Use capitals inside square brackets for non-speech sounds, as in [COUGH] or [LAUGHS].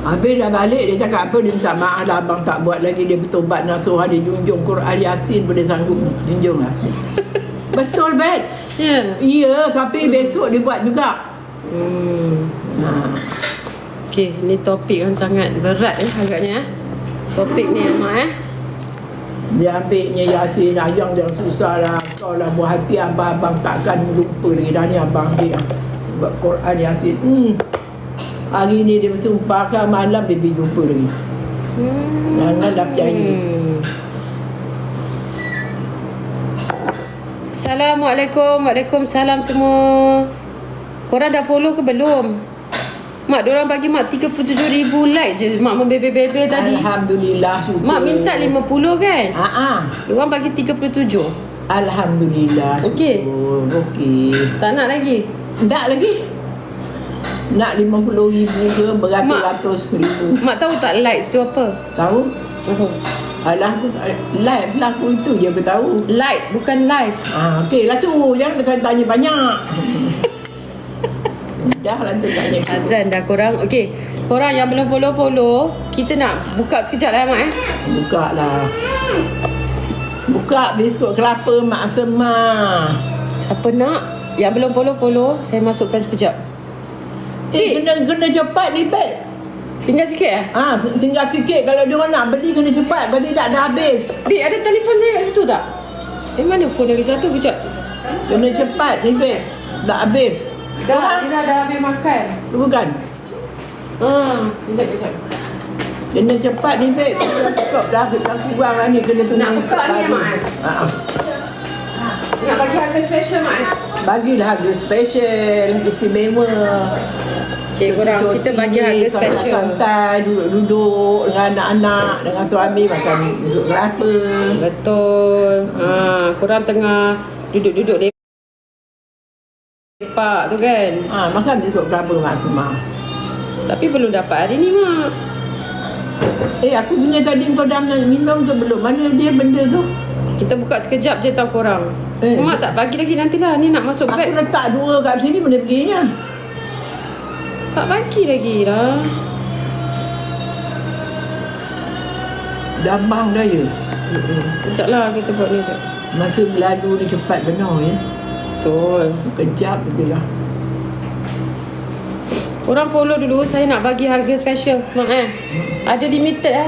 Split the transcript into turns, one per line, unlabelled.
Habis dah balik dia cakap apa dia minta maaf lah abang tak buat lagi dia bertobat nasuhah dia junjung Quran Yasin boleh sanggup junjung lah. [LAUGHS] Betul bet.
Ya.
Iya tapi besok dia buat juga.
Hmm.
Ha.
Okey, ni topik yang sangat berat eh agaknya eh. Topik ni Mak eh.
Dia ambilnya Yasin ayang yang susah lah Kau lah buat hati abang-abang takkan lupa lagi Dah ni abang ambil lah Buat Quran Yasin hmm. Hari ni dia bersumpahkan malam dia pergi jumpa lagi
Hmm.
Jangan dah percaya
Hmm. Assalamualaikum Waalaikumsalam semua Korang dah follow ke belum? Mak, diorang bagi mak 37,000 like je Mak membebel-bebel tadi
Alhamdulillah syukur
Mak minta 50 kan?
Haa
Diorang bagi 37
Alhamdulillah
Okey.
Okey
Tak nak lagi?
Tak lagi Nak RM50,000 ke beratus-ratus ribu
Mak tahu tak likes tu apa?
Tahu?
Oh.
Alah aku tak- live lah aku itu je aku tahu
Like bukan live
Ah, okey lah tu. Jangan saya tanya banyak. [LAUGHS] Dah lah tu tanya.
Azan dah korang Okay Korang yang belum follow-follow Kita nak buka sekejap lah Mak eh
Buka lah. Buka biskut kelapa Mak Semah.
Siapa nak Yang belum follow-follow Saya masukkan sekejap
Eh,
Eh.
kena kena cepat ni, Beb.
Tinggal sikit eh
Ah, tinggal sikit kalau dia orang nak beli kena cepat. Berarti tak dah habis.
Bik ada telefon saya kat situ tak? Eh mana phone lagi satu kejap
Kena cepat ni, Beb. Tak habis.
Dah, Ina dah habis makan
Tu bukan.
Ah, Kejap, kejap
Kena cepat ni, Beb. Stop dah. Dah kurang lah ni. Kena tunggu.
Nak buka ni. Mak,
ah.
Nak bagi harga special Mak eh
Bagilah harga special. Istimewa.
Okay korang Kita bagi harga special
Santai, duduk-duduk dengan anak-anak, dengan suami makan sup kelapa.
Betul ha, Korang tengah Duduk-duduk lepak tu kan
Ha, makan sup kelapa Mak Sumah.
Tapi belum dapat hari ni mak
Eh, aku punya tadi kau dah minum ke belum? Mana dia benda tu?
Kita buka sekejap je tau korang.
Eh.
Mak tak bagi lagi nantilah. Ni nak masuk
Aku
beg.
letak dua kat sini mana perginya?
Tak bagi lagi lah.
Dah bang dah ya?
Sekejap lah kita buat ni sekejap.
Masa berlalu ni cepat benar ya?
Betul.
Kejap je lah.
Korang follow dulu Saya nak bagi harga special. Mak eh. Ada limited eh